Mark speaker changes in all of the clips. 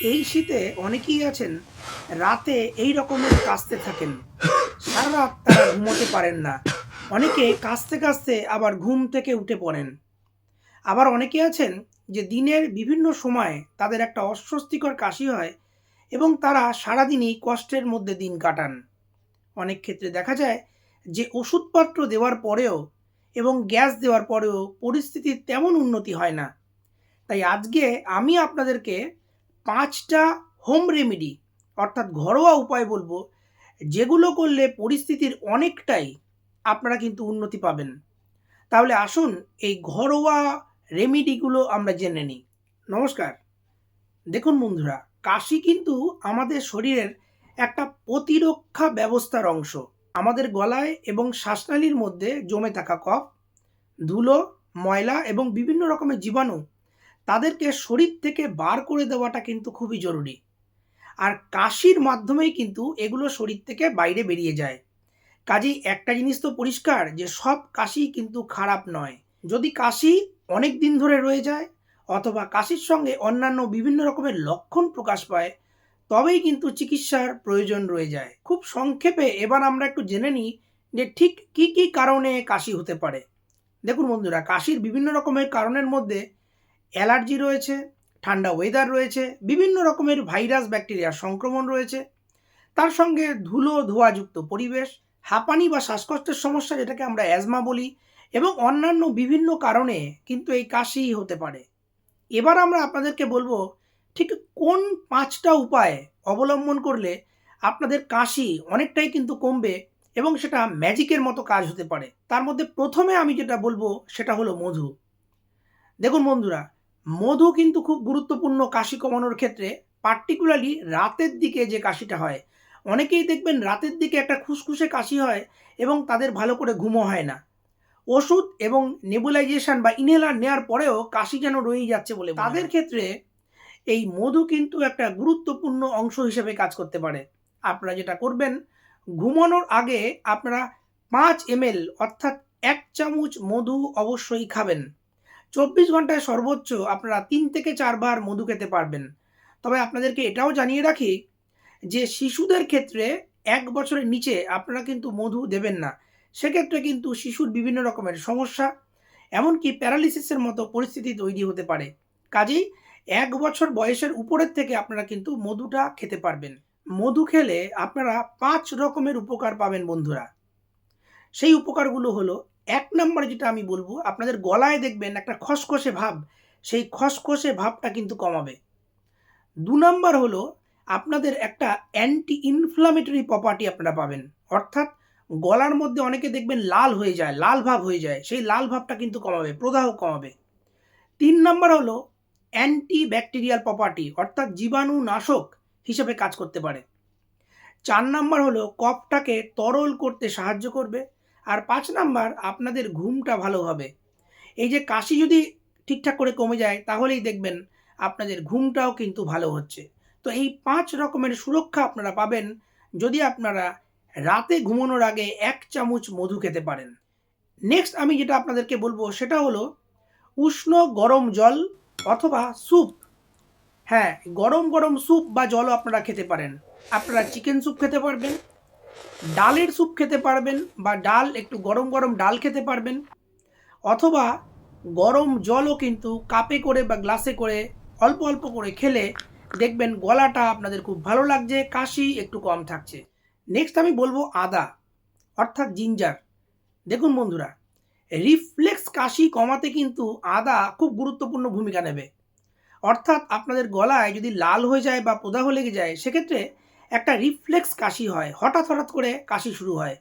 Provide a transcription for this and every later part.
Speaker 1: এই শীতে অনেকেই আছেন, রাতে এই রকমের কাস্তে থাকেন। সারা রাত তারা ঘুমোতে পারেন না। অনেকে কাশতে কাশতে আবার ঘুম থেকে উঠে পড়েন। আবার অনেকে আছেন যে দিনের বিভিন্ন সময়ে তাদের একটা অস্বস্তিকর কাশি হয় এবং তারা সারাদিনই কষ্টের মধ্যে দিন কাটান। অনেক ক্ষেত্রে দেখা যায় যে ওষুধপত্র দেওয়ার পরেও এবং গ্যাস দেওয়ার পরেও পরিস্থিতির তেমন উন্নতি হয় না। তাই আজকে আমি আপনাদেরকে পাঁচটা হোম রেমেডি অর্থাৎ ঘরোয়া উপায় বলব, যেগুলো করলে পরিস্থিতির অনেকটাই আপনারা কিন্তু উন্নতি পাবেন। তাহলে আসুন এই ঘরোয়া রেমেডিগুলো আমরা জেনে নিই। নমস্কার। দেখুন বন্ধুরা, কাশি কিন্তু আমাদের শরীরের একটা প্রতিরক্ষা ব্যবস্থার অংশ। আমাদের গলায় এবং শ্বাসনালীর মধ্যে জমে থাকা কফ, ধুলো, ময়লা এবং বিভিন্ন রকমের জীবাণু তাদেরকে শরীর থেকে বার করে দেওয়াটা কিন্তু খুবই জরুরি। আর কাশির মাধ্যমেই কিন্তু এগুলো শরীর থেকে বাইরে বেরিয়ে যায়। কাজেই একটা জিনিস তো পরিষ্কার যে, সব কাশি কিন্তু খারাপ নয়। যদি কাশি অনেক দিন ধরে রয়ে যায় অথবা কাশির সঙ্গে অন্যান্য বিভিন্ন রকমের লক্ষণ প্রকাশ পায়, তবেই কিন্তু চিকিৎসার প্রয়োজন রয়ে যায়। খুব সংক্ষেপে এবার আমরা একটু জেনে নিই যে ঠিক কি কি কারণে কাশি হতে পারে। দেখুন বন্ধুরা, কাশির বিভিন্ন রকমের কারণের মধ্যে অ্যালার্জি রয়েছে, ঠান্ডা ওয়েদার রয়েছে, বিভিন্ন রকমের ভাইরাস ব্যাকটেরিয়ার সংক্রমণ রয়েছে। তার সঙ্গে ধুলো, ধোঁয়াযুক্ত পরিবেশ, হাঁপানি বা শ্বাসকষ্টের সমস্যা যেটাকে আমরা অ্যাজমা বলি এবং অন্যান্য বিভিন্ন কারণে কিন্তু এই কাশি হতে পারে। এবার আমরা আপনাদেরকে বলব ঠিক কোন পাঁচটা উপায় অবলম্বন করলে আপনাদের কাশি অনেকটাই কিন্তু কমবে এবং সেটা ম্যাজিকের মতো কাজ হতে পারে। তার মধ্যে প্রথমে আমি যেটা বলব সেটা হলো মধু। দেখুন বন্ধুরা মধু কিন্তু খুব গুরুত্বপূর্ণ কাশি কমানোর ক্ষেত্রে পার্টিকুলারলি রাতের দিকে যে কাশিটা হয়। অনেকেই দেখবেন রাতের দিকে একটা খুসখুসে কাশি হয় এবং তাদের ভালো করে ঘুমও হয় না। ওষুধ এবং নেবুলাইজেশন বা ইনহেলার নেওয়ার পরেও কাশি যেন রয়েই যাচ্ছে বলে তাদের ক্ষেত্রে এই মধু কিন্তু একটা গুরুত্বপূর্ণ অংশ হিসেবে কাজ করতে পারে। আপনারা যেটা করবেন ঘুমানোর আগে আপনারা পাঁচ এমএল অর্থাৎ এক চামচ মধু অবশ্যই খাবেন। চব্বিশ ঘন্টায় সর্বোচ্চ আপনারা তিন থেকে চারবার মধু খেতে পারবেন। তবে আপনাদেরকে এটাও জানিয়ে রাখি যে শিশুদের ক্ষেত্রে এক বছরের নিচে আপনারা কিন্তু মধু দেবেন না। সেক্ষেত্রে কিন্তু শিশুর বিভিন্ন রকমের সমস্যা, এমনকি প্যারালিসিসের মতো পরিস্থিতি তৈরি হতে পারে। কাজেই এক বছর বয়সের উপরের থেকে আপনারা কিন্তু মধুটা খেতে পারবেন। মধু খেলে আপনারা পাঁচ রকমের উপকার পাবেন বন্ধুরা। সেই উপকারগুলো হলো এক নম্বরে যেটা আমি বলব, আপনাদের গলায় দেখবেন একটা খসখসে ভাব, সেই খসখসে ভাবটা কিন্তু কমাবে। দু নম্বর হলো, আপনাদের একটা অ্যান্টি ইনফ্লামেটরি প্রপার্টি আপনারা পাবেন। অর্থাৎ গলার মধ্যে অনেকে দেখবেন লাল হয়ে যায়, লাল ভাব হয়ে যায়, সেই লাল ভাবটা কিন্তু কমাবে, প্রদাহ কমাবে। তিন নম্বর হলো অ্যান্টি ব্যাকটেরিয়াল প্রপার্টি অর্থাৎ জীবাণু নাশক হিসেবে কাজ করতে পারে। চার নাম্বার হলো, কফটাকে তরল করতে সাহায্য করবে আর পাঁচ নাম্বার, আপনাদের ঘুমটা ভালো হবে। এই যে কাশি যদি ঠিকঠাক করে কমে যায়, তাহলেই দেখবেন আপনাদের ঘুমটাও কিন্তু ভালো হচ্ছে। তো এই পাঁচ রকমের সুরক্ষা আপনারা পাবেন যদি আপনারা রাতে ঘুমানোর আগে এক চামচ মধু খেতে পারেন। নেক্সট আমি যেটা আপনাদেরকে বলব, সেটা হলো উষ্ণ গরম জল অথবা স্যুপ। হ্যাঁ গরম গরম স্যুপ বা জলও আপনারা খেতে পারেন। আপনারা চিকেন স্যুপ খেতে পারবেন ডালের স্যুপ খেতে পারবেন বা ডাল একটু গরম গরম ডাল খেতে পারবেন। অথবা গরম জলও কিন্তু কাপে করে বা গ্লাসে করে অল্প অল্প করে খেলে দেখবেন গলাটা আপনাদের খুব ভালো লাগছে, কাশি একটু কম থাকছে। নেক্সট আমি বলব আদা, অর্থাৎ জিঞ্জার। দেখুন বন্ধুরা, রিফ্লেক্স কাশি কমাতে কিন্তু আদা খুব গুরুত্বপূর্ণ ভূমিকা নেবে। অর্থাৎ আপনাদের গলায় যদি লাল হয়ে যায় বা প্রদাহ লেগে যায়, সেক্ষেত্রে একটা রিফ্লেক্স কাশি হয়, হঠাৎ হঠাৎ করে কাশি শুরু হয়।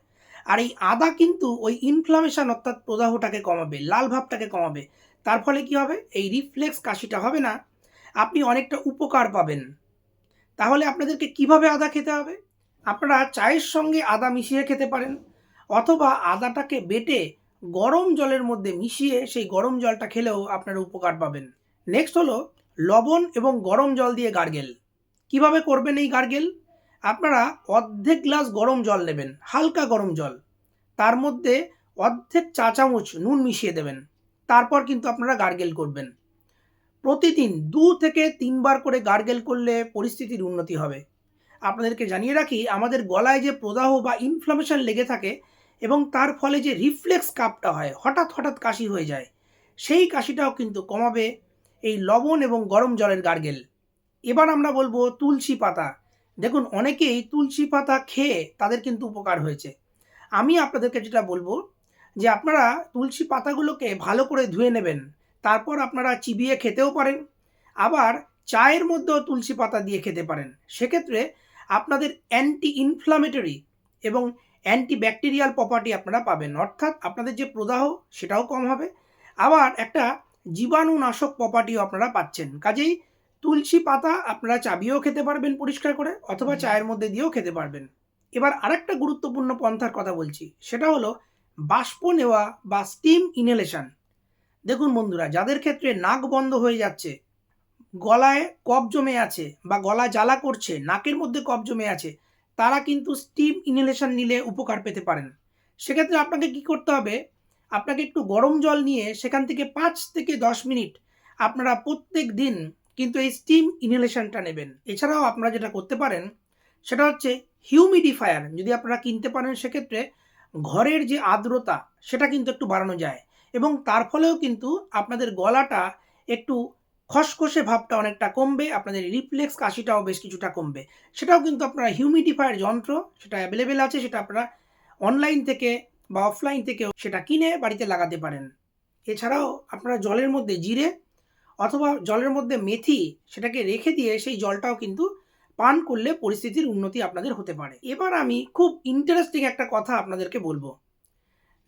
Speaker 1: আর এই আদা কিন্তু ওই ইনফ্লামেশন অর্থাৎ প্রদাহটাকে কমাবে, লাল ভাবটাকে কমাবে। তার ফলে কি হবে? এই রিফ্লেক্স কাশিটা হবে না। আপনি অনেকটা উপকার পাবেন। তাহলে আপনাদেরকে কীভাবে আদা খেতে হবে? আপনারা চায়ের সঙ্গে আদা মিশিয়ে খেতে পারেন, অথবা আদাটাকে বেটে গরম জলের মধ্যে মিশিয়ে সেই গরম জলটা খেলেও আপনারা উপকার পাবেন। নেক্সট হলো লবণ এবং গরম জল দিয়ে গার্গেল। কীভাবে করবেন এই গার্গেল? আপনারা অর্ধেক গ্লাস গরম জল নেবেন, হালকা গরম জল। তার মধ্যে অর্ধেক চা চামচ নুন মিশিয়ে দেবেন। তারপর কিন্তু আপনারা গার্গেল করবেন। প্রতিদিন দু থেকে তিনবার করে গার্গেল করলে পরিস্থিতির উন্নতি হবে। আপনাদেরকে জানিয়ে রাখি, আমাদের গলায় যে প্রদাহ বা ইনফ্লামেশন লেগে থাকে এবং তার ফলে যে রিফ্লেক্স কাপটা হয়, হঠাৎ হঠাৎ কাশি হয়ে যায়, সেই কাশিটাও কিন্তু কমাবে এই লবণ এবং গরম জলের গার্গেল। এবার আমরা বলব তুলসী পাতা। দেখুন, অনেকেই তুলসী পাতা খেয়ে তাদের কিন্তু উপকার হয়েছে। আমি আপনাদেরকে যেটা বলব, যে আপনারা তুলসী পাতাগুলোকে ভালো করে ধুয়ে নেবেন, তারপর আপনারা চিবিয়ে খেতেও পারেন। আবার চায়ের মধ্যেও তুলসী পাতা দিয়ে খেতে পারেন। সেক্ষেত্রে আপনাদের অ্যান্টি ইনফ্লামেটরি এবং অ্যান্টি ব্যাকটেরিয়াল প্রপার্টি আপনারা পাবেন। অর্থাৎ আপনাদের যে প্রদাহ, সেটাও কম হবে। আবার একটা জীবাণুনাশক প্রপার্টিও আপনারা পাচ্ছেন। কাজেই তুলসী পাতা আপনারা চাবিয়েও খেতে পারবেন পরিষ্কার করে অথবা চায়ের মধ্যে দিয়েও খেতে পারবেন। এবার আরেকটা গুরুত্বপূর্ণ পন্থার কথা বলছি সেটা হলো বাষ্প নেওয়া বা স্টিম ইনহেলেশন দেখুন বন্ধুরা যাদের ক্ষেত্রে নাক বন্ধ হয়ে যাচ্ছে গলায় কফ জমে আছে বা গলা জ্বালা করছে নাকের মধ্যে কফ জমে আছে তারা কিন্তু স্টিম ইনহেলেশন নিলে উপকার পেতে পারেন। সেক্ষেত্রে আপনাকে কি করতে হবে আপনাকে একটু গরম জল নিয়ে সেখান থেকে পাঁচ থেকে দশ মিনিট আপনারা প্রত্যেক দিন কিন্তু এই স্টিম ইনহেলেশনটা নেবেন। এছাড়াও আপনারা যেটা করতে পারেন, সেটা হচ্ছে হিউমিডিফায়ার যদি আপনারা কিনতে পারেন সেক্ষেত্রে ঘরের যে আর্দ্রতা, সেটা কিন্তু একটু বাড়ানো যায়। এবং তার ফলেও কিন্তু আপনাদের গলাটা একটু খসখসে ভাবটা অনেকটা কমবে, আপনাদের রিফ্লেক্স কাশিটাও বেশ কিছুটা কমবে। সেটাও কিন্তু আপনারা হিউমিডিফায়ার যন্ত্র, সেটা অ্যাভেলেবেল আছে, সেটা আপনারা অনলাইন থেকে বা অফলাইন থেকেও সেটা কিনে বাড়িতে লাগাতে পারেন। এছাড়াও আপনারা জলের মধ্যে জিরে অথবা জলের মধ্যে মেথি সেটাকে রেখে দিয়ে সেই জলটাও কিন্তু পান করলে পরিস্থিতির উন্নতি আপনাদের হতে পারে। এবার আমি খুব ইন্টারেস্টিং একটা কথা আপনাদেরকে বলব।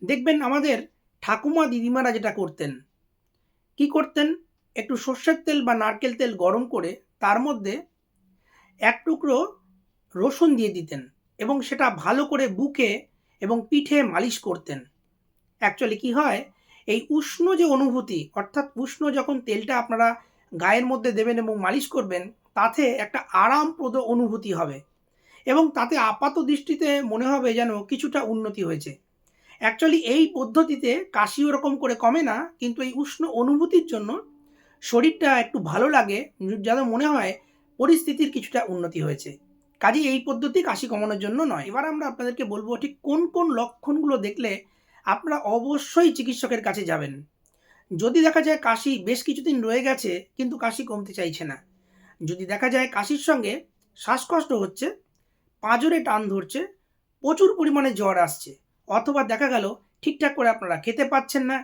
Speaker 1: দেখবেন আমাদের ঠাকুমা দিদিমারা যেটা করতেন, কি করতেন? একটু সর্ষের তেল বা নারকেল তেল গরম করে তার মধ্যে এক টুকরো রসুন দিয়ে দিতেন এবং সেটা ভালো করে বুকে এবং পিঠে মালিশ করতেন। অ্যাকচুয়ালি কি হয়? এই উষ্ণ যে অনুভূতি, অর্থাৎ উষ্ণ যখন তেলটা আপনারা গায়ের মধ্যে দেবেন এবং মালিশ করবেন, তাতে একটা আরামপ্রদ অনুভূতি হবে। এবং তাতে আপাত দৃষ্টিতে মনে হবে যেন কিছুটা উন্নতি হয়েছে। অ্যাকচুয়ালি এই পদ্ধতিতে কাশি ওরকম করে কমে না, কিন্তু এই উষ্ণ অনুভূতির জন্য শরীরটা একটু ভালো লাগে, যেন মনে হয় পরিস্থিতির কিছুটা উন্নতি হয়েছে। কাজে এই পদ্ধতি কাশি কমানোর জন্য নয়। এবার আমরা আপনাদেরকে বলব ঠিক কোন কোন লক্ষণগুলো দেখলে আপনারা অবশ্যই চিকিৎসকের কাছে যাবেন। যদি দেখা যায় কাশি বেশ কিছুদিন রয়ে গেছে, কিন্তু কাশি কমতে চাইছে না। যদি দেখা যায় কাশির সঙ্গে শ্বাসকষ্ট হচ্ছে, পাঁজরে টান ধরছে, প্রচুর পরিমাণে জ্বর আসছে, অথবা দেখা গেল ঠিকঠাক করে আপনারা খেতে পাচ্ছেন না,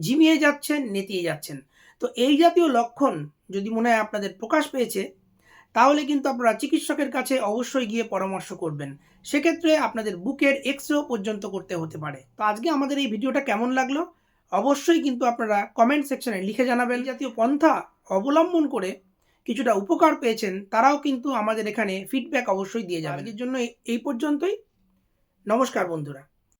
Speaker 1: ঝিমিয়ে যাচ্ছেন, নেতিয়ে যাচ্ছেন। তো এই জাতীয় লক্ষণ যদি মনে হয় আপনাদের প্রকাশ পেয়েছে তাহলে কিন্তু আপনারা চিকিৎসকের কাছে অবশ্যই গিয়ে পরামর্শ করবেন। সেক্ষেত্রে আপনাদের বুকের এক্সরেও পর্যন্ত করতে হতে পারে। তো আজকে আমাদের এই ভিডিওটা কেমন লাগল? অবশ্যই কিন্তু আপনারা কমেন্ট সেকশনে লিখে জানাবেন। জাতীয় পন্থা অবলম্বন করে কিছুটা উপকার পেয়েছেন তারাও কিন্তু আমাদের এখানে ফিডব্যাক অবশ্যই দিয়ে যাবেন। এর জন্য এই পর্যন্তই। নমস্কার বন্ধুরা।